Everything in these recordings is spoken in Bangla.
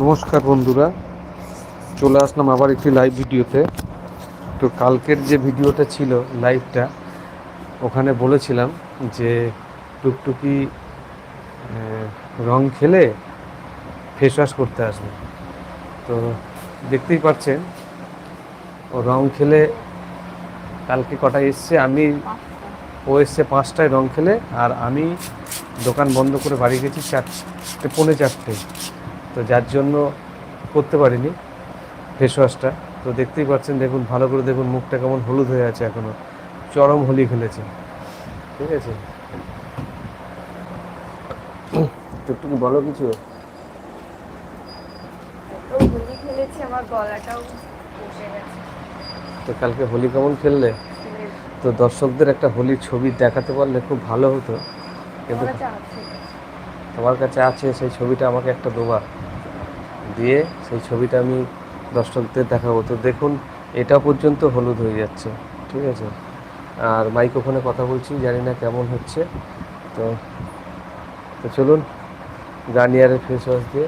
নমস্কার বন্ধুরা, চলে আসলাম আবার একটি লাইভ ভিডিওতে। তো কালকের যে ভিডিওটা ছিল লাইভটা ওখানে বলেছিলাম যে টুকটুকি রং খেলে ফেস ওয়াশ করতে আসবে। তো দেখতেই পাচ্ছেন, ও রং খেলে কালকে কটায় এসছে? আমি, ও এসছে পাঁচটায় রং খেলে, আর আমি দোকান বন্ধ করে বাড়ি গেছি চারটে, পৌনে চারটে। তো যার জন্য করতে পারিনি ফেস ওয়াশটা তো দেখতেই পাচ্ছেন দেখুন ভালো করে দেখুন মুখটা কেমন হলুদ হয়ে আছে এখনও। চরম হোলি খেলেছে ঠিক আছে? একটু বলো কিছু? তো কালকে হোলি কেমন খেললে? তো দর্শকদের একটা হোলির ছবি দেখাতে পারলে খুব ভালো হতো। কিন্তু তোমার কাছে আছে। সেই ছবিটা আমাকে একটা দেবার দিয়ে সেই ছবিটা আমি দর্শকদের দেখাবো। তো দেখুন এটা পর্যন্ত হলুদ হয়ে যাচ্ছে ঠিক আছে? আর মাইক্রোফোনে কথা বলছি জানি না কেমন হচ্ছে। তো তো চলুন গার্নিয়ারের ফেস ওয়াশ দিয়ে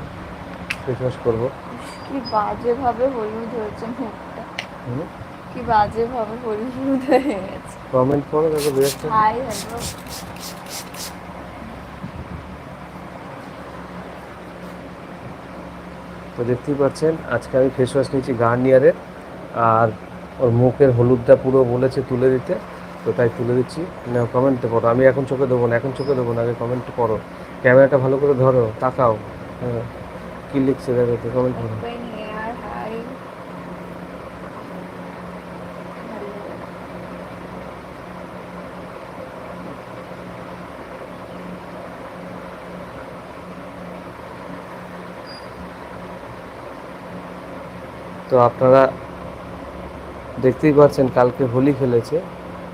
ফেস ওয়াশ করব। কি বাজে ভাবে হলুদ হয়েছে মুখটা? কি বাজে ভাবে হলুদ হয়ে গেছে। কমেন্ট করো দেখো বিরাটটা হাই হ্যালো তো দেখতেই পাচ্ছেন, আজকে আমি ফেস ওয়াশ নিয়েছি গার্নিয়ারের, আর ওর মুখের হলুদটা পুরো বলেছে তুলে দিতে, তো তাই তুলে দিচ্ছি। না কমেন্টে পড়ো, আমি এখন চোখে দেবো না, এখন চোখে দেবো না, আগে কমেন্ট করো ক্যামেরাটা ভালো করে ধরো, তাকাও। হ্যাঁ কী লিখছে দেখো তো কমেন্ট করো। তো আপনারা দেখতেই পাচ্ছেন কালকে হোলি খেলেছে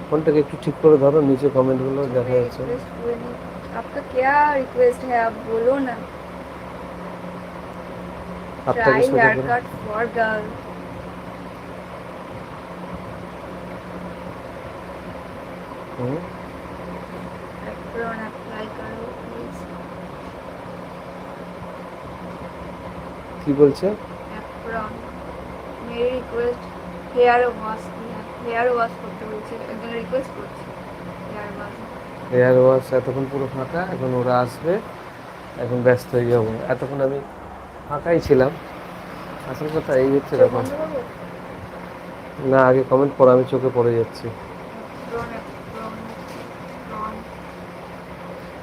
ফোনটাকে একটু ঠিক করে ধরো নিচে কমেন্টগুলো দেখা যাচ্ছে रिक्वेस्ट हुए नहीं आपका क्या रिक्वेस्ट है आप बोलो ना আপনাকে ट्राई সোজা हेयर করে cut for girl hmm, Ephron apply करो प्लीज কি বলছে एप्रोन একজনের request hair wash hair wash করতে বলছে একজন রিকোয়েস্ট করছে হেয়ার ওয়াশ। হেয়ার ওয়াশ এতক্ষণ পুরো ফাঁকা এখন ওরা আসবে এখন ব্যস্ত হয়ে যাব এতক্ষণ আমি ফাঁকাই ছিলাম। আসল কথা এই হচ্ছে ব্যাপার। না আগে কমেন্ট পড়া আমি চোখে পড়ে যাচ্ছি।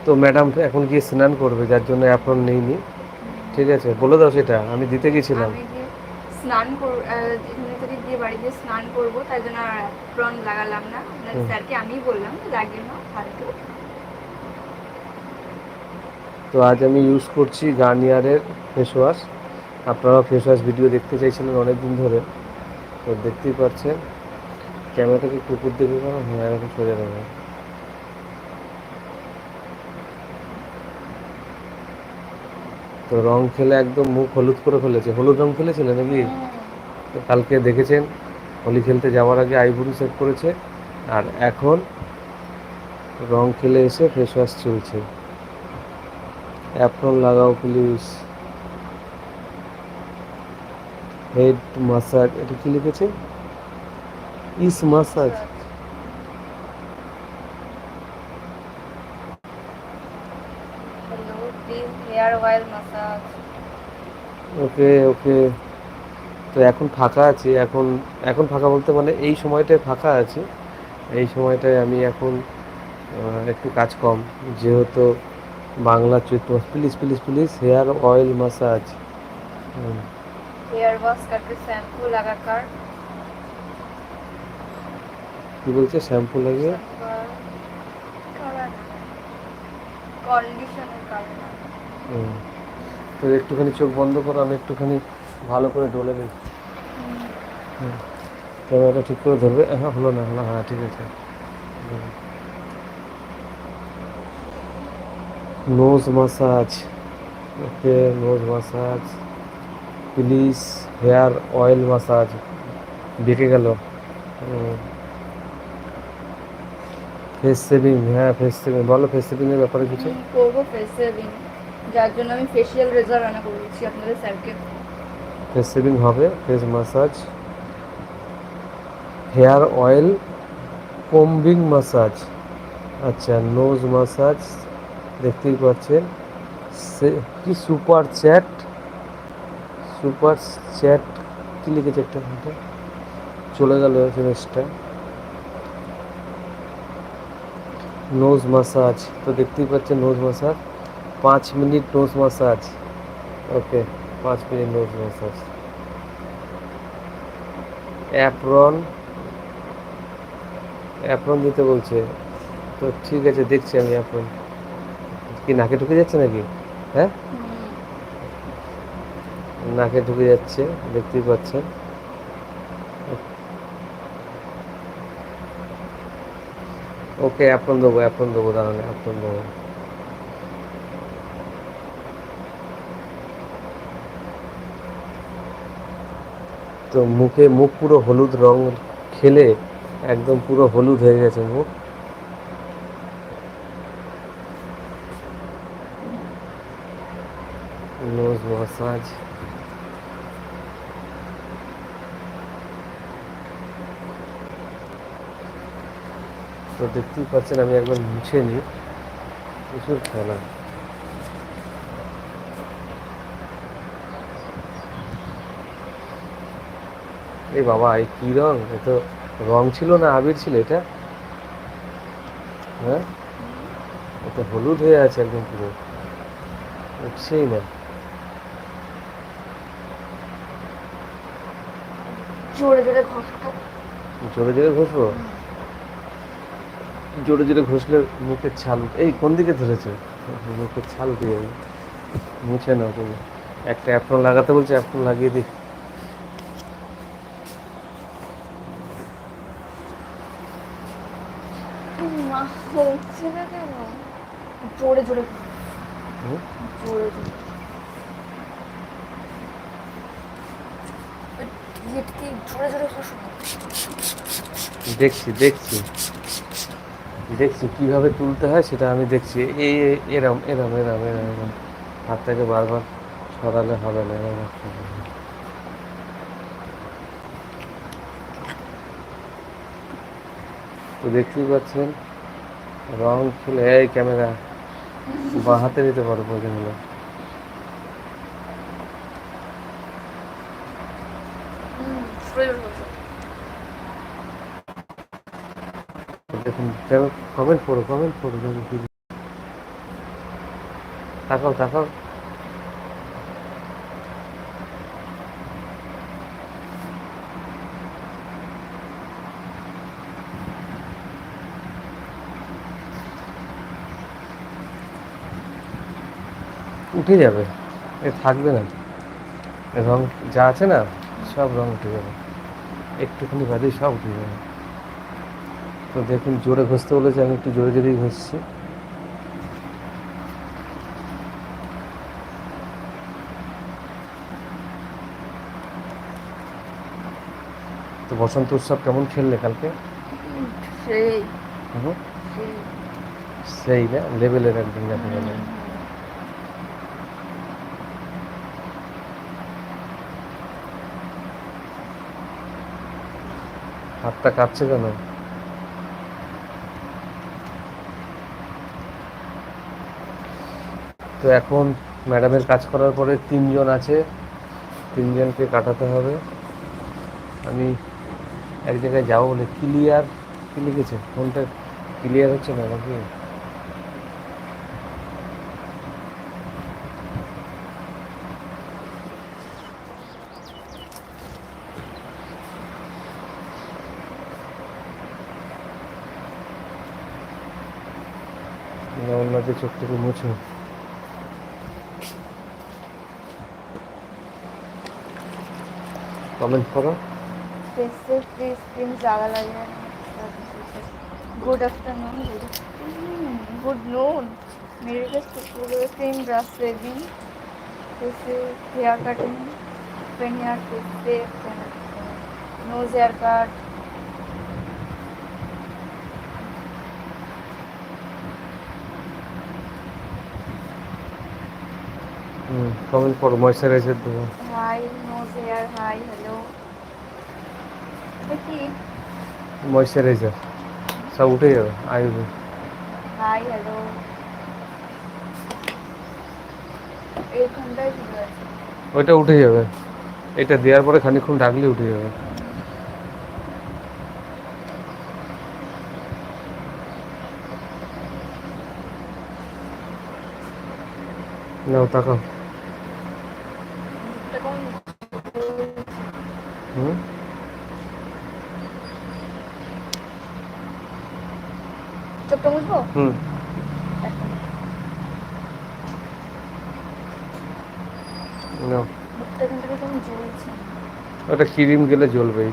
তো ম্যাডাম এখন গিয়ে স্নান করবে যার জন্য অ্যাপ্রন নেইনি। ঠিক আছে বলে দাও সেটা আমি দিতে গেছিলাম। স্নান কর এখানে থেকে গিয়ে বাড়ি গিয়ে স্নান করব তাই জন্য আর লাগালাম না। স্যারকে আমি বললাম লাগিয়ে নাও ফালতু তো আজ আমি ইউজ করছি গার্নিয়ারের ফেস ওয়াশ আপনারা ফেস ওয়াশ ভিডিও দেখতে চাইছিলেন অনেক দিন ধরে। তো দেখতেই পাচ্ছেন ক্যামেরাটাকে কুকুর দেখে হ্যাঁ এরকম সোজা দেবে তো রং খেলে একদম মুখ হলুদ করে ফেলেছে। হলুদ রং খেলেছিলে নাকি? তো কালকে দেখেছেন হোলি খেলতে যাওয়ার আগে আইবুড়ি সেট করেছে। আর এখন রং খেলে এসে ফেস ওয়াশ চলছে। অ্যাপ্রন লাগাও প্লিজ হেড মাসাজ এটা কি লিখেছে? ইস massage hello please hair oil massage okay okay. তো এখন ফাঁকা আছি এখন এখন ফাঁকা বলতে মানে এই সময়টায় ফাঁকা আছে। এই সময়টায় আমি এখন একটু কাজ কম। যেহেতু Bangla Chaitra please please please hair oil massage. আছে কি বলছে? শ্যাম্পু লাগিয়ে? কন্ডিশনার কারণে। তো একটুখানি চোখ বন্ধ করো, আমি একটুখানি ভালো করে ডলে নিই। ক্যামেরাটা ঠিক করে ধরবে? হ্যাঁ হলো না, হলো হ্যাঁ ঠিক আছে। Nose massage, okay, nose massage, please hair oil massage, বেঁকে গেল। ফেস সেভিং হ্যাঁ ফেস সেভিং, বলো ফেস সেভিংয়ের ব্যাপারে কিছু? করব ফেস সেভিং। যার জন্য আমি ফেশিয়াল রেজার রান্না করে দিচ্ছি আপনাদের স্যারকে। ফেস সেভিং হবে face massage hair oil combing massage আচ্ছা নোজ ম্যাসাজ দেখতেই পাচ্ছেন। সে, কি সুপার চ্যাট সুপার চ্যাট কি লিখেছে একটা ঘণ্টা? চলে গেল জিনিসটা নোজ ম্যাসাজ তো দেখতেই পাচ্ছেন নোজ ম্যাসাজ পাঁচ মিনিট নোজ ম্যাসাজ ওকে পাঁচ minute nose massage apron apron দিতে বলছে। তো ঠিক আছে দেখছি আমি অ্যাপ্রন কি নাকে ঢুকে যাচ্ছে নাকি? হ্যাঁ? নাকে ঢুকে যাচ্ছে দেখতেই পাচ্ছেন। ওকে অ্যাপ্রন দেবো অ্যাপ্রন দেবো দাঁড়ান অ্যাপ্রন দেবো। তো মুখে মুখ পুরো হলুদ রং খেলে একদম পুরো হলুদ হয়ে গেছে মুখ। মাসাজ তো দেখতেই পাচ্ছেন আমি একবার মুছে নিই। প্রচুর খেলা। এই বাবা এই কি রং? এ তো রং ছিল না আবির ছিল এটা? হ্যাঁ? এটা হলুদ হয়ে আছে একদম পুরো। উঠছেই না। জোরে জোরে ঘষটা জোরে জোরে ঘষবো? জোরে জোরে ঘষলে মুখের ছাল এই কোন দিকে ধরেছে? মুখের ছাল দিয়ে। মুছে নাও তুমি। একটা অ্যাপ্রন লাগাতে বলছে অ্যাপ্রন লাগিয়ে দিই না কেন জোরে জোরে। জোরে। দেখছি দেখছি। দেখছি কীভাবে তুলতে হয় সেটা আমি দেখছি। এই এরম এরম এরম এরম এরম। হাতটাকে বারবার সরালে হবে না এরম তো দেখতেই পাচ্ছেন রং ফুল, এই ক্যামেরা, বা হাতে নিতে পারো প্রয়োজন হলে। দেখুন কমেন্ট পড়ো কমেন্ট পড়ো তাকাও তাকাও উঠে যাবে। এ থাকবে না। রং যা আছে না সব রং উঠে যাবে। একটুখানি বাদেই সব উঠে যাবে। তো দেখুন জোরে ঘষতে বলেছে আমি একটু জোরে জোরেই ঘষছি। তো বসন্ত উৎসব কেমন খেললে কালকে? সেই। হুম? সেই। না লেভেলের একদিন যাকে বলে হাতটা কাঁপছে কেন? তো এখন ম্যাডামের কাজ করার পরে তিনজন আছে। তিনজনকে কাটাতে হবে। আমি এক জায়গায় যাব বলে। ক্লিয়ার? কি লিখেছে? ফোনটা ক্লিয়ার হচ্ছে না নাকি? না অন্যদের চোখ থেকে মুছো কমেন্ট করো फेस पे स्किन ज़्यादा लग रहा है गुड आफ्टरनून गुड नून मेरे पास क्रीम ब्रश सेविंग जैसे हेयर कटिंग पेन हेयर से नोज हेयर कट হুম কমেন্ট করো ময়শ্চারাইজার দেবো। হাই হেয়ার হাই হ্যালো কি ময়শ্চারাইজার সব উঠে যাবে আসবে হাই হ্যালো ওইটা উঠে যাবে। এটা দেওয়ার পরে খানিকক্ষণ রাখলে উঠে যাবে। নাও তাকাও। হুম চোখটা মুছবো? হুম। ওটা ক্রিম গেলে জ্বলবেই।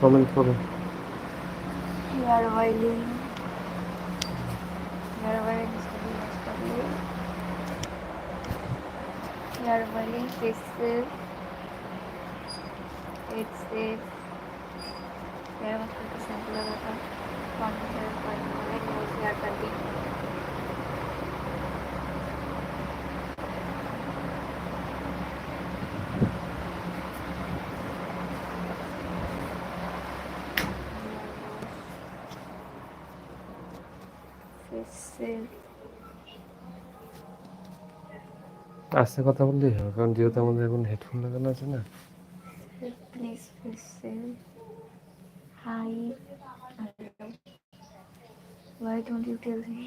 কমেন্ট করো hair oiling hair oiling hair oiling face shave head shave hair mascara का शैम्पू लगा था foundation foundation nose hair cutting face আস্তে কথা বললেই হবে কারণ যেহেতু আমাদের এখন হেডফোন লাগানো আছে না Please listen. Hi. Why don't you tell me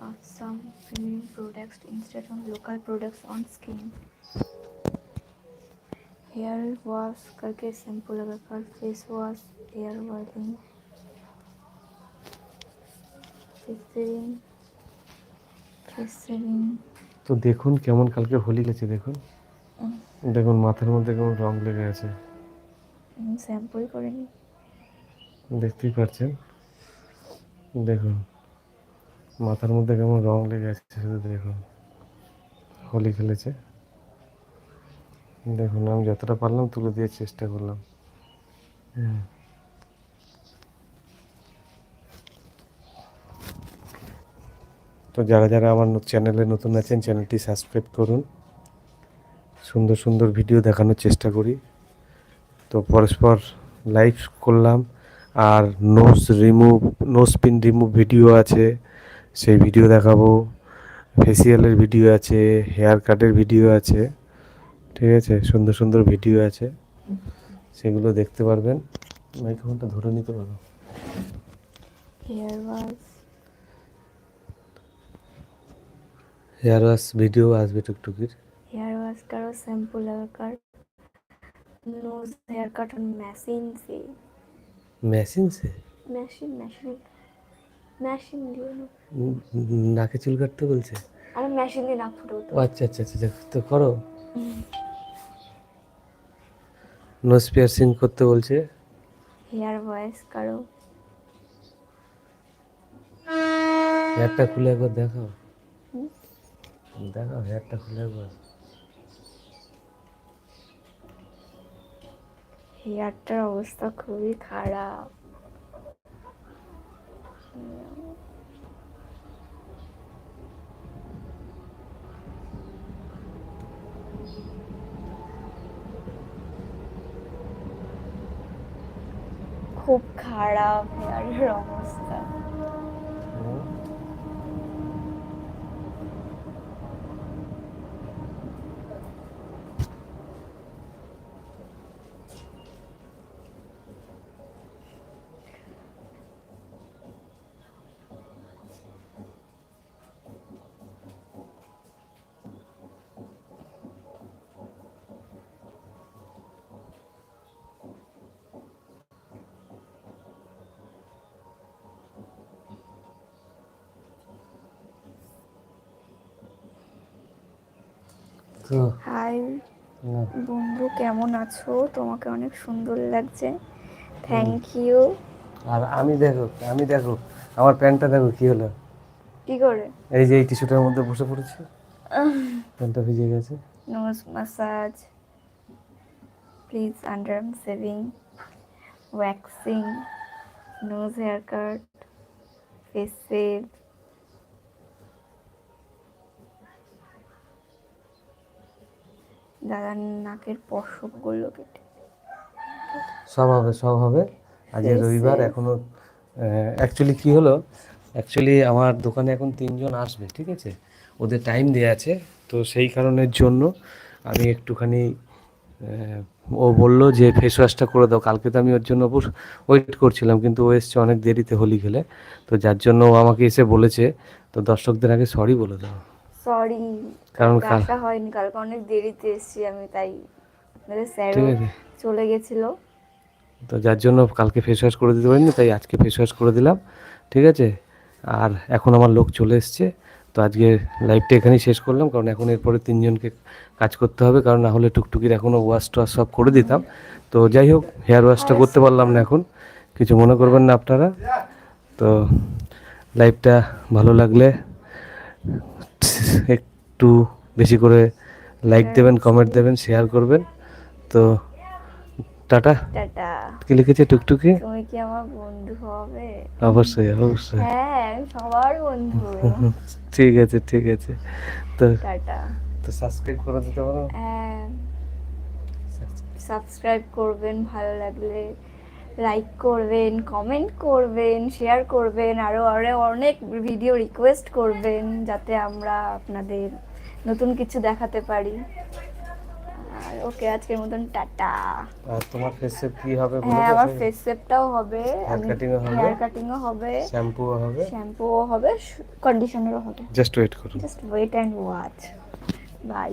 of some premium products instead of local products on skin? Hair wash करके शैम्पू लगाकर face wash hair oiling facing facing তো দেখুন কেমন কালকে হোলি গেছে দেখুন। দেখুন মাথার মধ্যে কেমন রং লেগে আছে। করিনি। দেখতেই পাচ্ছেন। দেখুন মাথার মধ্যে কেমন রং লেগে আছে শুধু দেখুন। হোলি খেলেছে। দেখুন আমি যতটা পারলাম তুলে দিয়ে চেষ্টা করলাম। হ্যাঁ। তো যারা যারা আমার চ্যানেলে নতুন আছেন চ্যানেলটি সাবস্ক্রাইব করুন। সুন্দর সুন্দর ভিডিও দেখানোর চেষ্টা করি। তো পরস্পর লাইভ করলাম, আর nose remove nose pin remove video আছে, সেই ভিডিও দেখাবো। ফেসিয়ালের ভিডিও আছে হেয়ার কাটের ভিডিও আছে, ঠিক আছে? সুন্দর সুন্দর ভিডিও আছে। সেগুলো দেখতে পারবেন। মাইক্রোফোনটা ধরে নিতে পারো। Hair wash hair wash video আসবে টুকটুকির। হেয়ার ওয়াশ কারও শ্যাম্পু লাগার নোজ হেয়ার কাট মেশিন সে। মেশিন সে? মেশিন মেশিন মেশিন দিয়ে নাকে চুল কাটতে বলছে? আর মেশিন দিয়ে নাক ফুটো তো আচ্ছা, আচ্ছা আচ্ছা আচ্ছা তো করো। নোজ পিয়ারসিং করতে বলছে। হেয়ার ভয়েস কারও। হেয়ারটা খুলে একবার দেখাও। দেখাও হেয়ারটা খুলে একবার হেয়ারটার অবস্থা খুবই খারাপ। খুব খারাপ হেয়ারের অবস্থা হুম। তো হাই বন্ধু কেমন আছো? তোমাকে অনেক সুন্দর লাগছে। থ্যাংক ইউ আর আমি দেখো আমি দেখো আমার প্যান্টটা দেখো কি হলো? কি করে? এই যে এই টিস্যুটার মধ্যে বসে পড়েছি। প্যান্টটা ভিজে গেছে। Nose massage please underarm shaving waxing nose hair cut face shave দাদার নাকের পশমগুলো কেটে। সব হবে সব হবে। আজকে রবিবার. এখনও অ্যাকচুয়ালি কি হলো? অ্যাকচুয়ালি আমার দোকানে এখন তিনজন আসবে ঠিক আছে? ওদের টাইম দেওয়া আছে তো সেই কারণের জন্য আমি একটুখানি ও বলল যে ফেস ওয়াশটা করে দাও। কালকে তো আমি ওর জন্য ওয়েট করছিলাম কিন্তু ও এসছে অনেক দেরিতে হোলি খেলে। তো যার জন্য ও আমাকে এসে বলেছে তো দর্শকদের আগে সরি বলে দাও। সরি কারণ কাল আসা হয়নি। কালকে অনেক দেরিতে এসেছি আমি তাই আপনাদের স্যারও চলে গেছিল। তো যার জন্য কালকে ফেস ওয়াশ করে দিতে পারিনি তাই আজকে ফেস ওয়াশ করে দিলাম। ঠিক আছে? আর এখন আমার লোক চলে এসছে। তো আজকে লাইভটা এখানেই শেষ করলাম কারণ এখন এরপরে তিনজনকে কাজ করতে হবে কারণ না হলে টুকটুকির এখনও ওয়াশ টোয়াশ সব করে দিতাম। তো যাই হোক হেয়ার ওয়াশটা করতে পারলাম না এখন। কিছু মনে করবেন না আপনারা। তো লাইভটা ভালো লাগলে একটু বেশি করে লাইক দেবেন কমেন্ট দেবেন শেয়ার করবেন। তো টাটা। টাটা। কি লিখেছে টুকটুকি? তুমি কি আমার বন্ধু হবে? অবশ্যই অবশ্যই। হ্যাঁ সবার বন্ধু। ঠিক আছে ঠিক আছে। তো টাটা। তো সাবস্ক্রাইব করে দিতে পারো? হ্যাঁ। সাবস্ক্রাইব করবেন ভালো লাগলে। লাইক করবেন কমেন্ট করবেন শেয়ার করবেন আরও আরও অনেক ভিডিও রিকোয়েস্ট করবেন যাতে আমরা আপনাদের নতুন কিছু দেখাতে পারি। আর ওকে আজকের মতন টাটা। আর তোমার ফেসে কি হবে হ্যাঁ আমার ফেস সেপটাও হবে। Cutting হবে? হেয়ার কাটিংও হবে। শ্যাম্পু হবে। শ্যাম্পুও হবে কন্ডিশনারও হবে। জাস্ট ওয়েট করুন just wait and watch bye